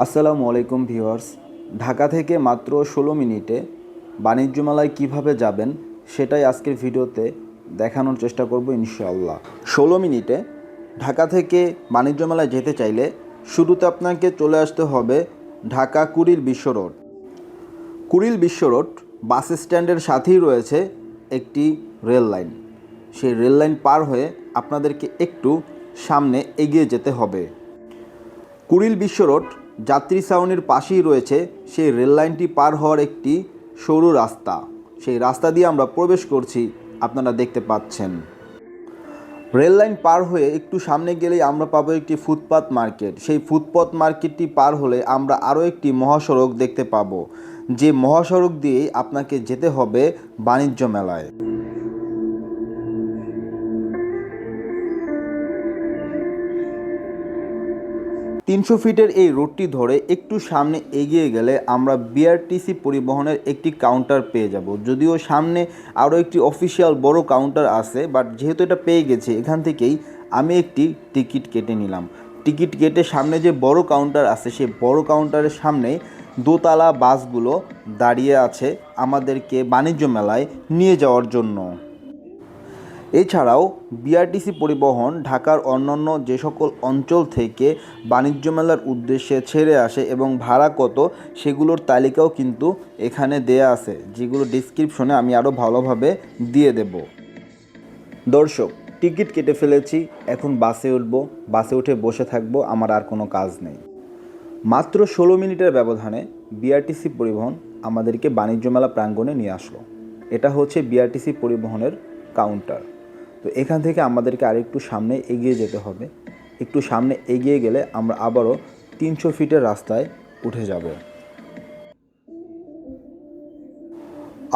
আসসালামু আলাইকুম ভিউয়ার্স। ঢাকা থেকে মাত্র ষোলো মিনিটে বাণিজ্য মেলায় কীভাবে যাবেন সেটাই আজকের ভিডিওতে দেখানোর চেষ্টা করব ইনশাআল্লাহ। ষোলো মিনিটে ঢাকা থেকে বাণিজ্য মেলায় যেতে চাইলে শুরুতে আপনাকে চলে আসতে হবে ঢাকা কুড়িল বিশ্ব রোড। কুড়িল বিশ্ব রোড বাস স্ট্যান্ডের সাথেই রয়েছে একটি রেল লাইন। সেই রেল লাইন পার হয়ে আপনাদেরকে একটু সামনে এগিয়ে যেতে হবে। কুড়িল বিশ্ব রোড যাত্রী ছাউনির পাশেই রয়েছে সেই রেল লাইনটি পার হওয়ার একটি সরু রাস্তা। সেই রাস্তা দিয়ে আমরা প্রবেশ করছি, আপনারা দেখতে পাচ্ছেন। রেল লাইন পার হয়ে একটু সামনে গেলেই আমরা পাবো একটি ফুটপাত মার্কেট। সেই ফুটপাত মার্কেটটি পার হলে আমরা আরও একটি মহাসড়ক দেখতে পাবো। যে মহাসড়ক দিয়েই আপনাকে যেতে হবে বাণিজ্য মেলায়। তিনশো ফিটের এই রোডটি ধরে একটু সামনে এগিয়ে গেলে আমরা বিআরটিসি পরিবহনের একটি কাউন্টার পেয়ে যাব। যদিও সামনে আরও একটি অফিসিয়াল বড় কাউন্টার আছে বাট যেহেতু এটা পেয়ে গেছে, এখান থেকেই আমি একটি টিকিট কেটে নিলাম। টিকিট কেটে সামনে যে বড় কাউন্টার আছে, সেই বড় কাউন্টারের সামনে দোতলা বাসগুলো দাঁড়িয়ে আছে আমাদেরকে বাণিজ্য মেলায় নিয়ে যাওয়ার জন্য। এছাড়াও বিআরটিসি পরিবহন ঢাকার অন্যান্য যে সকল অঞ্চল থেকে বাণিজ্য মেলার উদ্দেশ্যে ছেড়ে আসে এবং ভাড়া কত সেগুলোর তালিকাও কিন্তু এখানে দেয়া আছে, যেগুলো ডিসক্রিপশনে আমি আরও ভালোভাবে দিয়ে দেব। দর্শক, টিকিট কেটে ফেলেছি, এখন বাসে উঠবো, বাসে উঠে বসে থাকব, আমার আর কোনো কাজ নেই। মাত্র ষোলো মিনিটের ব্যবধানে বিআরটিসি পরিবহন আমাদেরকে বাণিজ্য মেলা প্রাঙ্গণে নিয়ে আসলো। এটা হচ্ছে বিআরটিসি পরিবহনের কাউন্টার তো এখান থেকে আমাদেরকে আরেকটু সামনে এগিয়ে যেতে হবে। একটু সামনে এগিয়ে গেলে আমরা আবারও তিনশো ফিটের রাস্তায় উঠে যাব।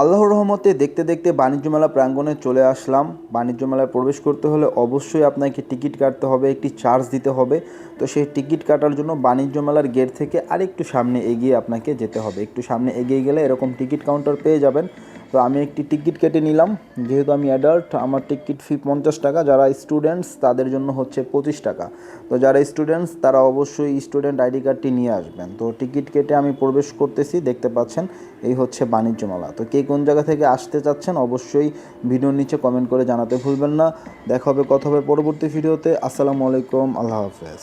আল্লাহর রহমতে দেখতে দেখতে বাণিজ্য মেলা প্রাঙ্গণে চলে আসলাম। বাণিজ্য মেলায় প্রবেশ করতে হলে অবশ্যই আপনাকে টিকিট কাটতে হবে, একটি চার্জ দিতে হবে। তো সেই টিকিট কাটার জন্য বাণিজ্য মেলার গেট থেকে আরেকটু সামনে এগিয়ে আপনাকে যেতে হবে। একটু সামনে এগিয়ে গেলে এরকম টিকিট কাউন্টার পেয়ে যাবেন। তো আমি একটি টিকিট কেটে নিলাম। যেহেতু আমি অ্যাডাল্ট আমার টিকিট ফি পঞ্চাশ টাকা, যারা স্টুডেন্টস তাদের জন্য হচ্ছে পঁচিশ টাকা। তো যারা স্টুডেন্টস তারা অবশ্যই স্টুডেন্ট আইডি কার্ডটি নিয়ে আসবেন। তো টিকিট কেটে আমি প্রবেশ করতেছি, দেখতে পাচ্ছেন, এই হচ্ছে বাণিজ্য মেলা তো কে কোন জায়গা থেকে আসতে চাচ্ছেন, অবশ্যই ভিডিওর নিচে কমেন্ট করে জানাতে ভুলবেন না। দেখা হবে, কথা হবে পরবর্তী ভিডিওতে আসসালামু আলাইকুম, আল্লাহ হাফেজ।